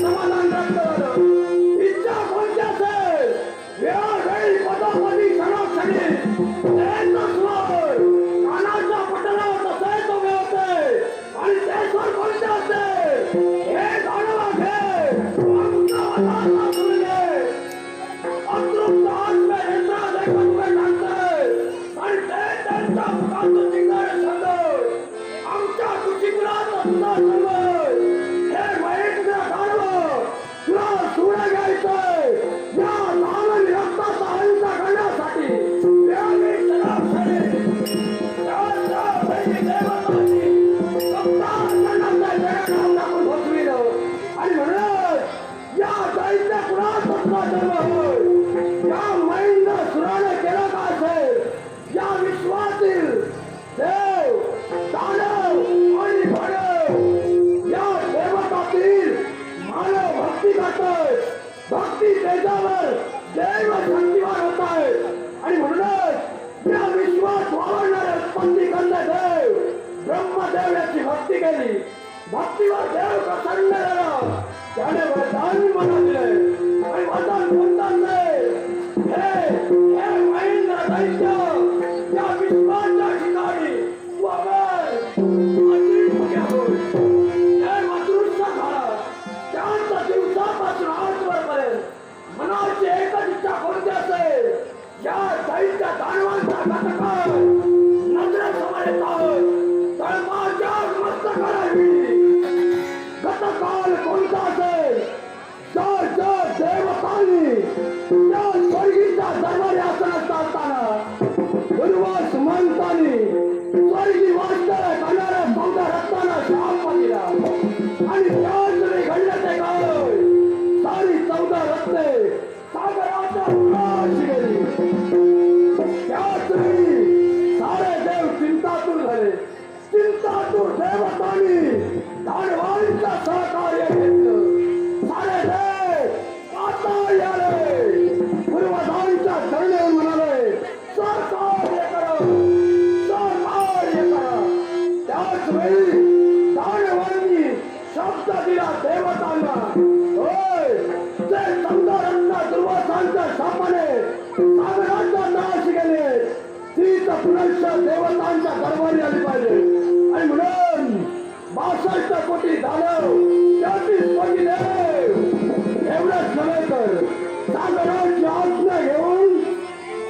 समाधान केली भक्तीवर देव प्रसन्न झाला त्याने वरदान म्हणून आणि वरदान कोणताच नाही हे हे महेंद्र दैत्य या विश्वाच्या त्यावेळेस तुम्ही सारे देव चिंतातूर झाले चिंतातूर देवतांनी धाडवाईचा सहकार्य त्यांच्या पोटी झालं त्यांनीच बघितले तर सागराची आज्ञा घेऊन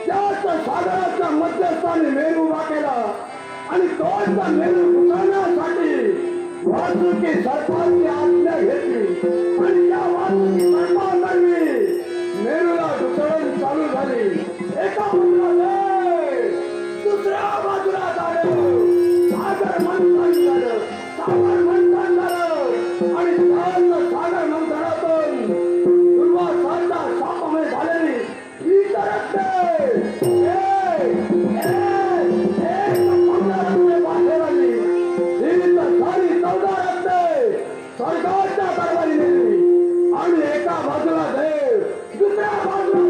त्याच सागराच्या मध्यस्थानी मेरू उभा आणि तोच मेरू उचलण्यासाठी वासुकी सर्पांची आज्ञा घेतली. आणि या वासुकी सर्पांनी मेरूला दुसरण चालू झाली. एका मुलाने दुसऱ्या बाजूला झालं. सागर मंत्र झालं. सागर त्यांच्या परवानगी आणि एका बाजूला देव दुसऱ्या बाजूला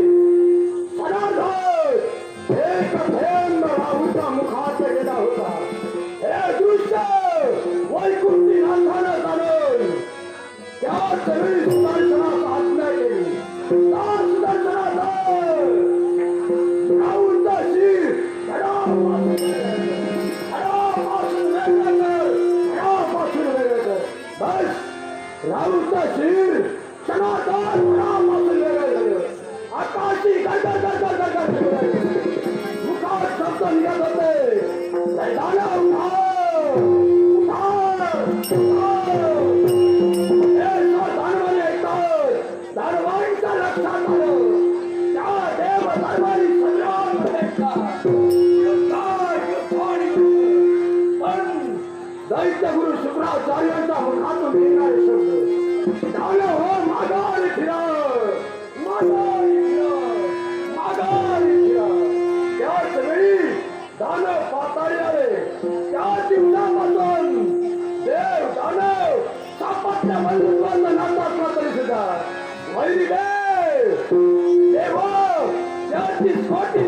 Factory! त्याच वेळी दान पाताळी आले त्या दिवसापासून देव दानव सापातल्या बंधुत्वांना नाता असला तरी सुद्धा वैरी देव देव त्याची छोटी